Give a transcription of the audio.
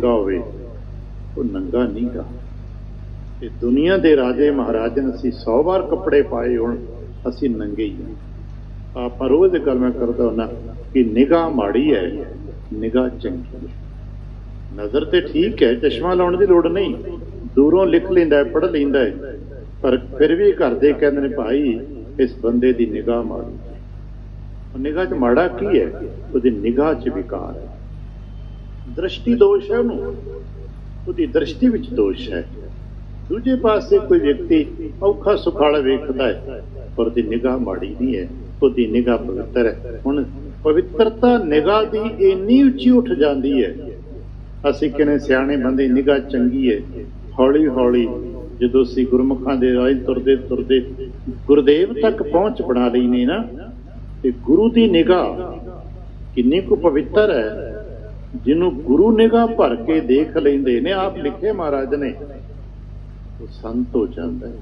ਨੰਗਾ ਹੋਵੇ, ਉਹ ਨੰਗਾ ਨਹੀਂਗਾ ਤੇ ਦੁਨੀਆ ਦੇ ਰਾਜੇ ਮਹਾਰਾਜਨ ਅਸੀਂ 100 ਵਾਰ ਕੱਪੜੇ ਪਾਏ ਹੁਣ, ਅਸੀਂ ਨੰਗੇ ਹੀ ਹਾਂ। ਆਪਾਂ ਰੋਜ਼ ਇਹ ਗੱਲ ਮੈਂ ਕਰਦਾ ਹੁੰਦਾ ਕਿ ਨਿਗਾਹ ਮਾੜੀ ਹੈ, ਨਿਗਾਹ ਚੰਗੀ ਹੈ। ਨਜ਼ਰ ਤੇ ਠੀਕ ਹੈ, ਚਸ਼ਮਾ ਲਾਉਣ ਦੀ ਲੋੜ ਨਹੀਂ। ਦੂਰੋਂ ਲਿਖ ਲੈਂਦਾ ਹੈ, ਪੜ੍ਹ ਲੈਂਦਾ ਹੈ। ਪਰ ਫਿਰ ਵੀ ਘਰ ਦੇ ਕਹਿੰਦੇ ਨੇ, ਭਾਈ, ਇਸ ਬੰਦੇ ਦੀ ਨਿਗਾਹ ਮਾੜੀ ਨਿਗਾਹ 'ਚ ਮਾੜਾ ਕੀ ਹੈ? ਉਹਦੀ ਨਿਗਾਹ 'ਚ ਵਿਕਾਰ ਹੈ। ਦ੍ਰਿਸ਼ਟੀ ਦੋਸ਼ ਹੈ ਉਹਨੂੰ। ਉਹਦੀ ਦ੍ਰਿਸ਼ਟੀ ਵਿੱਚ ਦੋਸ਼ ਹੈ। ਦੂਜੇ ਪਾਸੇ ਕੋਈ ਵਿਅਕਤੀ ਔਖਾ ਸੁਖਾਲਾ ਵੇਖਦਾ ਹੈ, ਪਰ ਉਹਦੀ ਨਿਗਾਹ ਮਾੜੀ ਨਹੀਂ ਹੈ। ਉਹਦੀ ਨਿਗਾਹ ਪਵਿੱਤਰ ਹੈ। ਹੁਣ ਪਵਿੱਤਰਤਾ ਨਿਗਾਹ ਦੀ ਇੰਨੀ ਉੱਚੀ ਉੱਠ ਜਾਂਦੀ ਹੈ। ਅਸੀਂ ਕਹਿੰਦੇ ਸਿਆਣੇ ਬੰਦੇ, ਨਿਗਾਹ ਚੰਗੀ ਹੈ। ਹੌਲੀ ਹੌਲੀ ਜਦੋਂ ਅਸੀਂ ਗੁਰਮੁਖਾਂ ਦੇ ਰਾਹ ਤੁਰਦੇ ਤੁਰਦੇ ਗੁਰਦੇਵ ਤੱਕ ਪਹੁੰਚ ਬਣਾ ਲਈ ਨੇ ਨਾ, ਤੇ ਗੁਰੂ ਦੀ ਨਿਗਾਹ ਕਿੰਨੀ ਕੁ ਪਵਿੱਤਰ ਹੈ ਜਿਹਨੂੰ ਗੁਰੂ ਨਿਗਾਹ ਭਰ ਕੇ ਦੇਖ ਲੈਂਦੇ ਨੇ, ਆਪ ਲਿਖੇ ਮਹਾਰਾਜ ਨੇ, ਉਹ ਸੰਤ ਹੋ ਜਾਂਦਾ ਹੈ।